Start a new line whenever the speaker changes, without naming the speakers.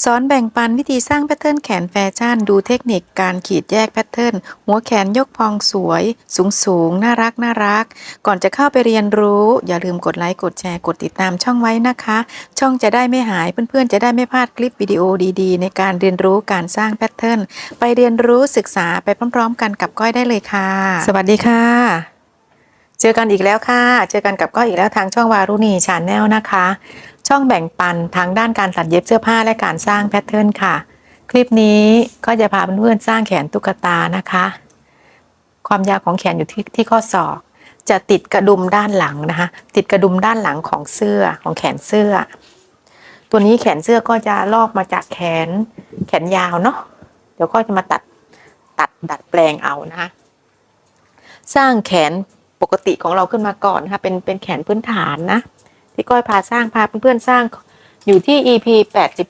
สอนแบ่งปันวิธีสร้างแพทเทิร์นแขนแฟชั่น ดูเทคนิคการขีดแยกแพทเทิร์นหัวแขนยกพองสวย สูงสูงน่ารักน่ารัก ก่อนจะเข้าไปเรียนรู้ อย่าลืมกดไลค์กดแชร์กดติดตามช่องไว้นะคะ ช่องจะได้ไม่หายเพื่อนๆ จะได้ไม่พลาดคลิปวิดีโอดีๆ ในการเรียนรู้การสร้างแพทเทิร์นไปเรียนรู้ศึกษาไปพร้อม ๆ กันกับก้อยได้เลยค่ะ สวัสดีค่ะ เจอกันอีกแล้วค่ะ เจอกันกับก้อยอีกแล้วทางช่องวารุณีชาแนลนะคะ ช่องแบ่งปันทางด้านการตัดเย็บเสื้อผ้าและการสร้างแพทเทิร์นค่ะ คลิปนี้ก็จะพาเพื่อนๆสร้างแขนตุ๊กตานะคะ ความยาวของแขนอยู่ที่ที่ข้อศอก จะติดกระดุมด้านหลังนะคะ ติดกระดุมด้านหลังของเสื้อของแขนเสื้อ ตัวนี้แขนเสื้อก็จะลอกมาจากแขนแขนยาวเนาะเดี๋ยวก็จะมาตัดตัดดัดแปลงเอานะคะสร้างแขนปกติของเราขึ้นมาก่อนนะคะเป็นเป็นแขนพื้นฐานนะ ที่ก้อยพาสร้างพาเพื่อนๆสร้างอยู่ที่ EP